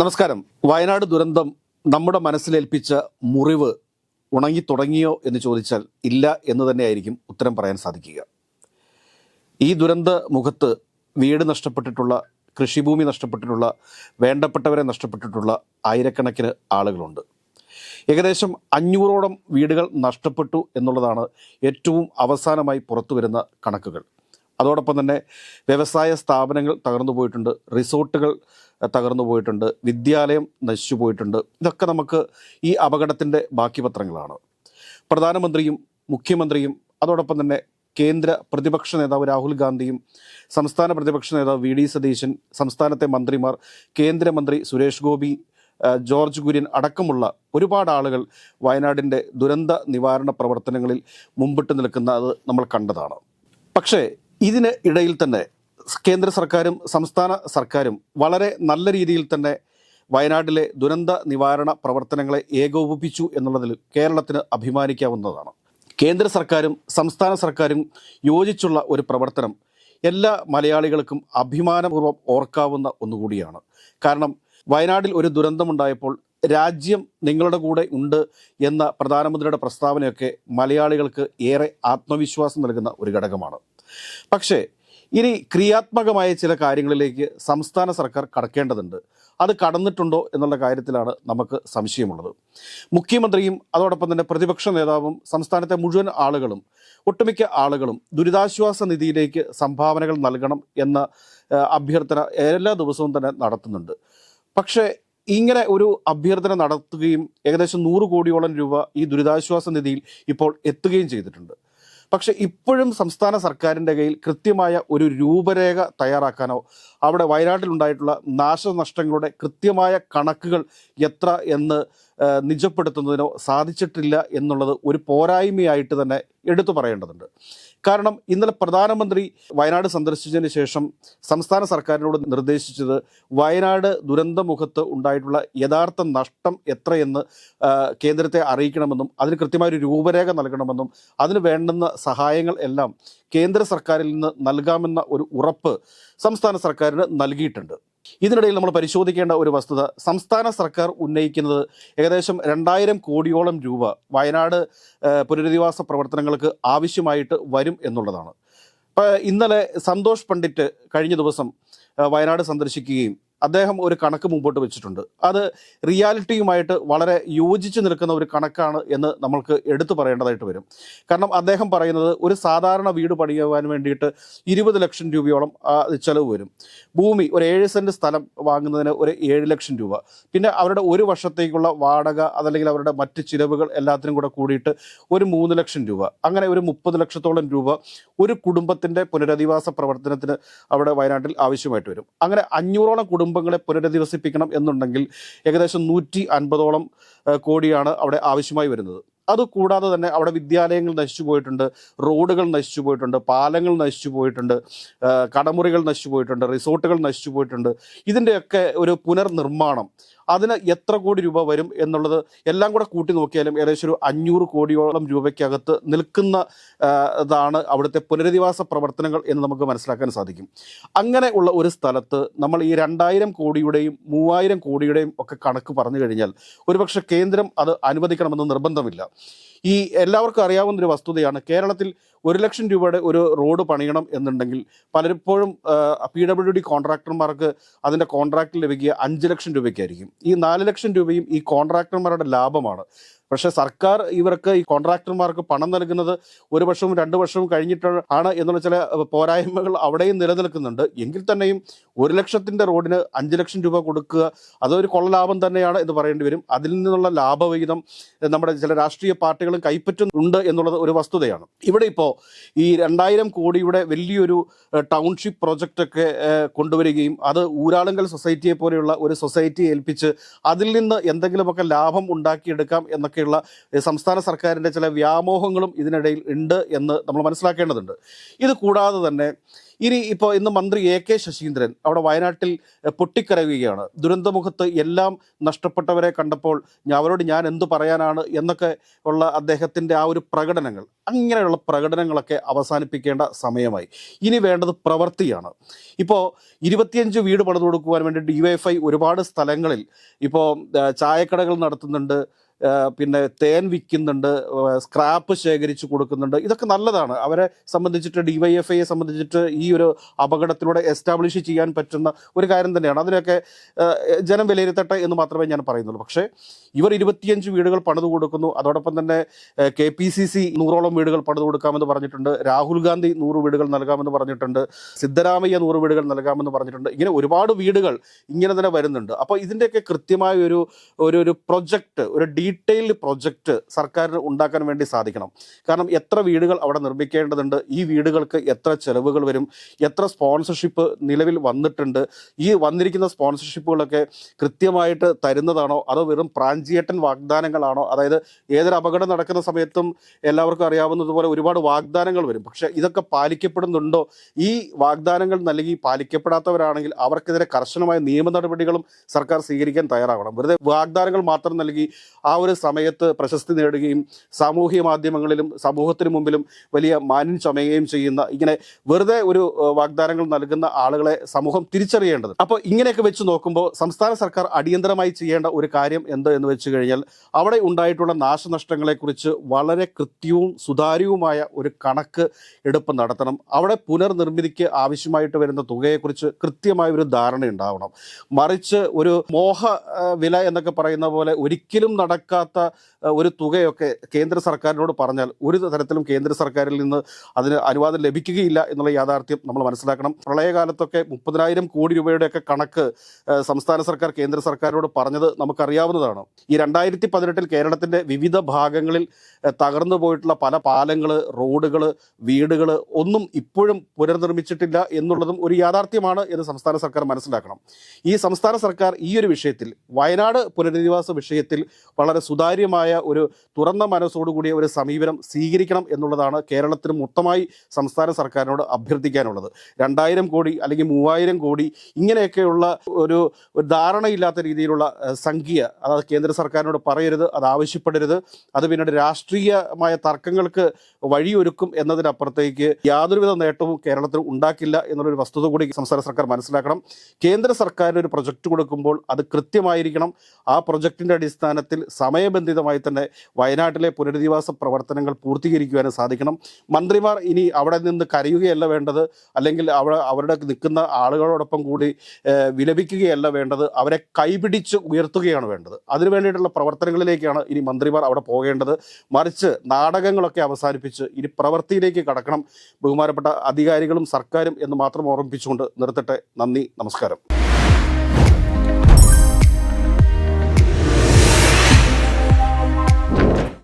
നമസ്കാരം. വയനാട് ദുരന്തം നമ്മുടെ മനസ്സിലേൽപ്പിച്ച മുറിവ് ഉണങ്ങി തുടങ്ങിയോ എന്ന് ചോദിച്ചാൽ ഇല്ല എന്ന് തന്നെയായിരിക്കും ഉത്തരം പറയാൻ സാധിക്കുക. ഈ ദുരന്ത മുഖത്ത് വീട് നഷ്ടപ്പെട്ടിട്ടുള്ള കൃഷിഭൂമി നഷ്ടപ്പെട്ടിട്ടുള്ള വേണ്ടപ്പെട്ടവരെ നഷ്ടപ്പെട്ടിട്ടുള്ള ആയിരക്കണക്കിന് ആളുകളുണ്ട്. ഏകദേശം അഞ്ഞൂറോളം വീടുകൾ നഷ്ടപ്പെട്ടു എന്നുള്ളതാണ് ഏറ്റവും അവസാനമായി പുറത്തു വരുന്ന കണക്കുകൾ. അതോടൊപ്പം തന്നെ വ്യവസായ സ്ഥാപനങ്ങൾ തകർന്നു പോയിട്ടുണ്ട് റിസോർട്ടുകൾ തകർന്നു പോയിട്ടുണ്ട്. വിദ്യാലയം നശിച്ചു പോയിട്ടുണ്ട്. ഇതൊക്കെ നമുക്ക് ഈ അപകടത്തിന്റെ ബാക്കി പത്രങ്ങളാണ്. പ്രധാനമന്ത്രിയും മുഖ്യമന്ത്രിയും അതോടൊപ്പം തന്നെ കേന്ദ്ര പ്രതിപക്ഷ നേതാവ് രാഹുൽ ഗാന്ധിയും സംസ്ഥാന പ്രതിപക്ഷ നേതാവ് വി ഡി സതീശൻ സംസ്ഥാനത്തെ മന്ത്രിമാർ കേന്ദ്രമന്ത്രി സുരേഷ് ഗോപി ജോർജ് കുര്യൻ അടക്കമുള്ള ഒരുപാട് ആളുകൾ വയനാടിന്റെ ദുരന്ത നിവാരണ പ്രവർത്തനങ്ങളിൽ മുമ്പിട്ട് നിൽക്കുന്നത് നമ്മൾ കണ്ടതാണ്. പക്ഷേ ഇതിന് ഇടയിൽ തന്നെ കേന്ദ്ര സർക്കാരും സംസ്ഥാന സർക്കാരും വളരെ നല്ല രീതിയിൽ തന്നെ വയനാട്ടിലെ ദുരന്ത നിവാരണ പ്രവർത്തനങ്ങളെ ഏകോപിപ്പിച്ചു എന്നുള്ളതിൽ കേരളത്തിന് അഭിമാനിക്കാവുന്നതാണ്. കേന്ദ്ര സർക്കാരും സംസ്ഥാന സർക്കാരും യോജിച്ചുള്ള ഒരു പ്രവർത്തനം എല്ലാ മലയാളികൾക്കും അഭിമാനപൂർവം ഓർക്കാവുന്ന ഒന്നുകൂടിയാണ്. കാരണം വയനാട്ടിൽ ഒരു ദുരന്തമുണ്ടായപ്പോൾ രാജ്യം നിങ്ങളുടെ കൂടെ ഉണ്ട് എന്ന പ്രധാനമന്ത്രിയുടെ പ്രസ്താവനയൊക്കെ മലയാളികൾക്ക് ഏറെ ആത്മവിശ്വാസം നൽകുന്ന ഒരു ഘടകമാണ്. പക്ഷേ ഇനി ക്രിയാത്മകമായ ചില കാര്യങ്ങളിലേക്ക് സംസ്ഥാന സർക്കാർ കടക്കേണ്ടതുണ്ട്. അത് കടന്നിട്ടുണ്ടോ എന്നുള്ള കാര്യത്തിലാണ് നമുക്ക് സംശയമുള്ളത്. മുഖ്യമന്ത്രിയും അതോടൊപ്പം തന്നെ പ്രതിപക്ഷ നേതാവും സംസ്ഥാനത്തെ മുഴുവൻ ആളുകളും ഒട്ടുമിക്ക ആളുകളും ദുരിതാശ്വാസ നിധിയിലേക്ക് സംഭാവനകൾ നൽകണം എന്ന അഭ്യർത്ഥന എല്ലാ ദിവസവും തന്നെ നടത്തുന്നുണ്ട്. പക്ഷേ ഇങ്ങനെ ഒരു അഭ്യർത്ഥന നടത്തുകയും ഏകദേശം നൂറ് കോടിയോളം രൂപ ഈ ദുരിതാശ്വാസ നിധിയിൽ ഇപ്പോൾ എത്തുകയും ചെയ്തിട്ടുണ്ട്. പക്ഷെ ഇപ്പോഴും സംസ്ഥാന സർക്കാരിന്റെ കയ്യിൽ കൃത്യമായ ഒരു രൂപരേഖ തയ്യാറാക്കാനോ അവിടെ വയനാട്ടിലുണ്ടായിട്ടുള്ള നാശനഷ്ടങ്ങളുടെ കൃത്യമായ കണക്കുകൾ എത്ര എന്ന് നിജപ്പെടുത്തുന്നതിനോ സാധിച്ചിട്ടില്ല എന്നുള്ളത് ഒരു പോരായ്മയായിട്ട് തന്നെ എടുത്തു പറയേണ്ടതുണ്ട്. കാരണം ഇന്നലെ പ്രധാനമന്ത്രി വയനാട് സന്ദർശിച്ചതിന് ശേഷം സംസ്ഥാന സർക്കാരിനോട് നിർദ്ദേശിച്ചത് വയനാട് ദുരന്തമുഖത്ത് ഉണ്ടായിട്ടുള്ള യഥാർത്ഥ നഷ്ടം എത്രയെന്ന് കേന്ദ്രത്തെ അറിയിക്കണമെന്നും അതിന് കൃത്യമായ ഒരു രൂപരേഖ നൽകണമെന്നും അതിന് വേണ്ടുന്ന സഹായങ്ങൾ എല്ലാം കേന്ദ്ര സർക്കാരിൽ നിന്ന് നൽകാമെന്ന ഒരു ഉറപ്പ് സംസ്ഥാന സർക്കാരിന് നൽകിയിട്ടുണ്ട്. ഇതിനിടയിൽ നമ്മൾ പരിശോധിക്കേണ്ട ഒരു വസ്തുത സംസ്ഥാന സർക്കാർ ഉന്നയിക്കുന്നത് ഏകദേശം രണ്ടായിരം കോടിയോളം രൂപ വയനാട് പുനരധിവാസ പ്രവർത്തനങ്ങൾക്ക് ആവശ്യമായിട്ട് വരും എന്നുള്ളതാണ്. ഇന്നലെ സന്തോഷ് പണ്ഡിറ്റ് കഴിഞ്ഞ ദിവസം വയനാട് സന്ദർശിക്കുകയും അദ്ദേഹം ഒരു കണക്ക് മുമ്പോട്ട് വെച്ചിട്ടുണ്ട്. അത് റിയാലിറ്റിയുമായിട്ട് വളരെ യോജിച്ച് നിൽക്കുന്ന ഒരു കണക്കാണ് എന്ന് നമ്മൾക്ക് എടുത്തു പറയേണ്ടതായിട്ട് വരും. കാരണം അദ്ദേഹം പറയുന്നത് ഒരു സാധാരണ വീട് പണിയുവാൻ വേണ്ടിയിട്ട് ഇരുപത് ലക്ഷം രൂപയോളം ചെലവ് വരും. ഭൂമി ഒരു ഏഴ് സെന്റ് സ്ഥലം വാങ്ങുന്നതിന് ഒരു ഏഴ് ലക്ഷം രൂപ. പിന്നെ അവരുടെ ഒരു വർഷത്തേക്കുള്ള വാടക അതല്ലെങ്കിൽ അവരുടെ മറ്റ് ചിലവുകൾ എല്ലാത്തിനും കൂടെ കൂടിയിട്ട് ഒരു മൂന്ന് ലക്ഷം രൂപ. അങ്ങനെ ഒരു മുപ്പത് ലക്ഷത്തോളം രൂപ ഒരു കുടുംബത്തിന്റെ പുനരധിവാസ പ്രവർത്തനത്തിന് അവിടെ വയനാട്ടിൽ ആവശ്യമായിട്ട് വരും. അങ്ങനെ അഞ്ഞൂറോളം കുടുംബങ്ങളെ പുനരധിവസിപ്പിക്കണം എന്നുണ്ടെങ്കിൽ ഏകദേശം നൂറ്റി അൻപതോളം കോടിയാണ് അവിടെ ആവശ്യമായി വരുന്നത്. അതുകൂടാതെ തന്നെ അവിടെ വിദ്യാലയങ്ങൾ നശിച്ചു പോയിട്ടുണ്ട് റോഡുകൾ നശിച്ചു പോയിട്ടുണ്ട് പാലങ്ങൾ നശിച്ചു പോയിട്ടുണ്ട് കടമുറികൾ നശിച്ചു പോയിട്ടുണ്ട് റിസോർട്ടുകൾ നശിച്ചു പോയിട്ടുണ്ട്. ഇതിന്റെയൊക്കെ ഒരു പുനർനിർമ്മാണം അതിന് എത്ര കോടി രൂപ വരും എന്നുള്ളത് എല്ലാം കൂടെ കൂട്ടി നോക്കിയാലും ഏകദേശം ഒരു അഞ്ഞൂറ് കോടിയോളം രൂപയ്ക്കകത്ത് നിൽക്കുന്ന ഇതാണ് അവിടുത്തെ പുനരധിവാസ പ്രവർത്തനങ്ങൾ എന്ന് നമുക്ക് മനസ്സിലാക്കാൻ സാധിക്കും. അങ്ങനെ ഉള്ള ഒരു സ്ഥലത്ത് നമ്മൾ ഈ രണ്ടായിരം കോടിയുടെയും മൂവായിരം കോടിയുടെയും ഒക്കെ കണക്ക് പറഞ്ഞു കഴിഞ്ഞാൽ ഒരുപക്ഷെ കേന്ദ്രം അത് അനുവദിക്കണമെന്ന് നിർബന്ധമില്ല. ഈ എല്ലാവർക്കും അറിയാവുന്ന ഒരു വസ്തുതയാണ്. കേരളത്തിൽ ഒരു ലക്ഷം രൂപയുടെ ഒരു റോഡ് പണിയണം എന്നുണ്ടെങ്കിൽ പലപ്പോഴും പി ഡബ്ല്യു ഡി കോൺട്രാക്ടർമാർക്ക് അതിന്റെ കോൺട്രാക്ട് ലഭിക്കുക അഞ്ച് ലക്ഷം രൂപയ്ക്കായിരിക്കും. ഈ നാല് ലക്ഷം രൂപയും ഈ കോൺട്രാക്ടർമാരുടെ ലാഭമാണ്. പക്ഷേ സർക്കാർ ഇവർക്ക് ഈ കോൺട്രാക്ടർമാർക്ക് പണം നൽകുന്നത് ഒരു വർഷവും രണ്ട് വർഷവും കഴിഞ്ഞിട്ട് ആണ് എന്നുള്ള ചില പോരായ്മകൾ അവിടെയും നിലനിൽക്കുന്നുണ്ട്. എങ്കിൽ തന്നെയും ഒരു ലക്ഷത്തിന്റെ റോഡിന് അഞ്ച് ലക്ഷം രൂപ കൊടുക്കുക അതൊരു കൊള്ള ലാഭം തന്നെയാണ് എന്ന് പറയേണ്ടി വരും. അതിൽ നിന്നുള്ള ലാഭവിഹിതം നമ്മുടെ ചില രാഷ്ട്രീയ പാർട്ടികളും കൈപ്പറ്റുന്നുണ്ട് എന്നുള്ളത് ഒരു വസ്തുതയാണ്. ഇവിടെ ഇപ്പോൾ ഈ രണ്ടായിരം കോടിയുടെ വലിയൊരു ടൗൺഷിപ്പ് പ്രോജക്റ്റൊക്കെ കൊണ്ടുവരികയും അത് ഊരാളുങ്കൽ സൊസൈറ്റിയെ പോലെയുള്ള ഒരു സൊസൈറ്റിയെ ഏൽപ്പിച്ച് അതിൽ നിന്ന് എന്തെങ്കിലുമൊക്കെ ലാഭം ഉണ്ടാക്കിയെടുക്കാം എന്നൊക്കെ എന്നൊക്കെയുള്ള സംസ്ഥാന സർക്കാരിന്റെ ചില വ്യാമോഹങ്ങളും ഇതിനിടയിൽ ഉണ്ട് എന്ന് നമ്മൾ മനസ്സിലാക്കേണ്ടതുണ്ട്. ഇത് കൂടാതെ തന്നെ ഇനി ഇപ്പോൾ ഇന്ന് മന്ത്രി എ കെ ശശീന്ദ്രൻ അവിടെ വയനാട്ടിൽ പൊട്ടിക്കരയുകയാണ്. ദുരന്തമുഖത്ത് എല്ലാം നഷ്ടപ്പെട്ടവരെ കണ്ടപ്പോൾ അവരോട് ഞാൻ എന്തു പറയാനാണ് എന്നൊക്കെ ഉള്ള അദ്ദേഹത്തിന്റെ ആ ഒരു പ്രകടനങ്ങൾ അങ്ങനെയുള്ള പ്രകടനങ്ങളൊക്കെ അവസാനിപ്പിക്കേണ്ട സമയമായി. ഇനി വേണ്ടത് പ്രവൃത്തിയാണ്. ഇപ്പോൾ ഇരുപത്തിയഞ്ച് വീട് പണിത് കൊടുക്കുവാൻ വേണ്ടി ഡി ഒരുപാട് സ്ഥലങ്ങളിൽ ഇപ്പോൾ ചായക്കടകൾ നടത്തുന്നുണ്ട് പിന്നെ തേൻ വിൽക്കുന്നുണ്ട് സ്ക്രാപ്പ് ശേഖരിച്ച് കൊടുക്കുന്നുണ്ട്. ഇതൊക്കെ നല്ലതാണ്. അവരെ സംബന്ധിച്ചിട്ട് ഡിവൈഎഫ്ഐയെ സംബന്ധിച്ചിട്ട് ഈ ഒരു അപകടത്തിലൂടെ എസ്റ്റാബ്ലിഷ് ചെയ്യാൻ പറ്റുന്ന ഒരു കാര്യം തന്നെയാണ്. അതിനൊക്കെ ജനം വിലയിരുത്തട്ടെ എന്ന് മാത്രമേ ഞാൻ പറയുന്നുള്ളൂ. പക്ഷേ ഇവർ ഇരുപത്തിയഞ്ച് വീടുകൾ പണിത് കൊടുക്കുന്നു. അതോടൊപ്പം തന്നെ കെ പി സി സി നൂറോളം വീടുകൾ പണിത് കൊടുക്കാമെന്ന് പറഞ്ഞിട്ടുണ്ട്. രാഹുൽ ഗാന്ധി നൂറ് വീടുകൾ നൽകാമെന്ന് പറഞ്ഞിട്ടുണ്ട്. സിദ്ധരാമയ്യ നൂറ് വീടുകൾ നൽകാമെന്ന് പറഞ്ഞിട്ടുണ്ട്. ഇങ്ങനെ ഒരുപാട് വീടുകൾ ഇങ്ങനെ തന്നെ വരുന്നുണ്ട്. അപ്പോൾ ഇതിന്റെയൊക്കെ കൃത്യമായ ഒരു ഒരു പ്രൊജക്റ്റ് ഒരു ഡീറ്റെയിൽഡ് പ്രൊജക്റ്റ് സർക്കാരിന് ഉണ്ടാക്കാൻ വേണ്ടി സാധിക്കണം. കാരണം എത്ര വീടുകൾ അവിടെ നിർമ്മിക്കേണ്ടതുണ്ട് ഈ വീടുകൾക്ക് എത്ര ചെലവുകൾ വരും എത്ര സ്പോൺസർഷിപ്പ് നിലവിൽ വന്നിട്ടുണ്ട് ഈ വന്നിരിക്കുന്ന സ്പോൺസർഷിപ്പുകളൊക്കെ കൃത്യമായിട്ട് തരുന്നതാണോ അതോ വെറും പ്രാഞ്ചിയേട്ടൻ വാഗ്ദാനങ്ങളാണോ? അതായത് ഏതൊരു അപകടം നടക്കുന്ന സമയത്തും എല്ലാവർക്കും അറിയാവുന്നതുപോലെ ഒരുപാട് വാഗ്ദാനങ്ങൾ വരും. പക്ഷേ ഇതൊക്കെ പാലിക്കപ്പെടുന്നുണ്ടോ? ഈ വാഗ്ദാനങ്ങൾ നൽകി പാലിക്കപ്പെടാത്തവരാണെങ്കിൽ അവർക്കെതിരെ കർശനമായ നിയമ നടപടികളും സർക്കാർ സ്വീകരിക്കാൻ തയ്യാറാവണം. വെറുതെ വാഗ്ദാനങ്ങൾ മാത്രം നൽകി ആ ഒരു സമയത്ത് പ്രശസ്തി നേടുകയും സാമൂഹ്യ മാധ്യമങ്ങളിലും സമൂഹത്തിന് മുമ്പിലും വലിയ മാന്യം ചമയുകയും ചെയ്യുന്ന ഇങ്ങനെ വെറുതെ ഒരു വാഗ്ദാനങ്ങൾ നൽകുന്ന ആളുകളെ സമൂഹം തിരിച്ചറിയേണ്ടത്. അപ്പോൾ ഇങ്ങനെയൊക്കെ വെച്ച് നോക്കുമ്പോൾ സംസ്ഥാന സർക്കാർ അടിയന്തരമായി ചെയ്യേണ്ട ഒരു കാര്യം എന്ത് എന്ന് വെച്ച് കഴിഞ്ഞാൽ അവിടെ ഉണ്ടായിട്ടുള്ള നാശനഷ്ടങ്ങളെക്കുറിച്ച് വളരെ കൃത്യവും സുതാര്യവുമായ ഒരു കണക്ക് എടുപ്പ് നടത്തണം. അവിടെ പുനർനിർമ്മിതിക്ക് ആവശ്യമായിട്ട് വരുന്ന തുകയെക്കുറിച്ച് കൃത്യമായ ഒരു ധാരണ ഉണ്ടാവണം. മറിച്ച് ഒരു മോഹ വില എന്നൊക്കെ പറയുന്ന പോലെ ഒരിക്കലും നടക്കാത്ത ആ, ഒരു തുകയൊക്കെ കേന്ദ്ര സർക്കാരിനോട് പറഞ്ഞാൽ ഒരു തരത്തിലും കേന്ദ്ര സർക്കാരിൽ നിന്ന് അതിന് അനുവാദം ലഭിക്കുകയില്ല എന്നുള്ള യാഥാർത്ഥ്യം നമ്മൾ മനസ്സിലാക്കണം. പ്രളയകാലത്തൊക്കെ മുപ്പതിനായിരം കോടി രൂപയുടെയൊക്കെ കണക്ക് സംസ്ഥാന സർക്കാർ കേന്ദ്ര സർക്കാരിനോട് പറഞ്ഞത് നമുക്കറിയാവുന്നതാണ്. ഈ രണ്ടായിരത്തി പതിനെട്ടിൽ കേരളത്തിന്റെ വിവിധ ഭാഗങ്ങളിൽ തകർന്നു പോയിട്ടുള്ള പല പാലങ്ങൾ റോഡുകൾ വീടുകൾ ഒന്നും ഇപ്പോഴും പുനർനിർമ്മിച്ചിട്ടില്ല എന്നുള്ളതും ഒരു യാഥാർത്ഥ്യമാണ് എന്ന് സംസ്ഥാന സർക്കാർ മനസ്സിലാക്കണം. ഈ സംസ്ഥാന സർക്കാർ ഈ ഒരു വിഷയത്തിൽ വയനാട് പുനരധിവാസ വിഷയത്തിൽ വളരെ സുതാര്യമായ ഒരു തുറന്ന മനസ്സോടുകൂടിയ ഒരു സമീപനം സ്വീകരിക്കണം എന്നുള്ളതാണ് കേരളത്തിന് മൊത്തമായി സംസ്ഥാന സർക്കാരിനോട് അഭ്യർത്ഥിക്കാനുള്ളത്. രണ്ടായിരം കോടി അല്ലെങ്കിൽ മൂവായിരം കോടി ഇങ്ങനെയൊക്കെയുള്ള ഒരു ഒരു ധാരണയില്ലാത്ത രീതിയിലുള്ള സംഖ്യ അതായത് കേന്ദ്ര സർക്കാരിനോട് പറയരുത് അത് ആവശ്യപ്പെടരുത്. അത് പിന്നീട് രാഷ്ട്രീയമായ തർക്കങ്ങൾക്ക് വഴിയൊരുക്കും എന്നതിനപ്പുറത്തേക്ക് യാതൊരുവിധ നേട്ടവും കേരളത്തിൽ ഉണ്ടാക്കില്ല എന്നുള്ളൊരു വസ്തുത കൂടി സംസ്ഥാന സർക്കാർ മനസ്സിലാക്കണം. കേന്ദ്ര സർക്കാരിന് ഒരു പ്രൊജക്റ്റ് കൊടുക്കുമ്പോൾ അത് കൃത്യമായിരിക്കണം. ആ പ്രൊജക്റ്റിന്റെ അടിസ്ഥാനത്തിൽ സമയബന്ധിതമായി തന്നെ വയനാട്ടിലെ പുനരധിവാസ പ്രവർത്തനങ്ങൾ പൂർത്തീകരിക്കുവാനും സാധിക്കണം. മന്ത്രിമാർ ഇനി അവിടെ നിന്ന് കരയുകയല്ല വേണ്ടത് അല്ലെങ്കിൽ അവിടെ അവരുടെ നിൽക്കുന്ന ആളുകളോടൊപ്പം കൂടി വിലപിക്കുകയല്ല വേണ്ടത് അവരെ കൈപിടിച്ച് ഉയർത്തുകയാണ് വേണ്ടത്. അതിനു വേണ്ടിയിട്ടുള്ള പ്രവർത്തനങ്ങളിലേക്കാണ് ഇനി മന്ത്രിമാർ അവിടെ പോകേണ്ടത്. മറിച്ച് നാടകങ്ങളൊക്കെ അവസാനിപ്പിച്ച് ഇനി പ്രവൃത്തിയിലേക്ക് കടക്കണം. ബഹുമാനപ്പെട്ട അധികാരികളും സർക്കാരും എന്ന് മാത്രം ഓർമ്മിപ്പിച്ചുകൊണ്ട് നിർത്തട്ടെ. നന്ദി നമസ്കാരം.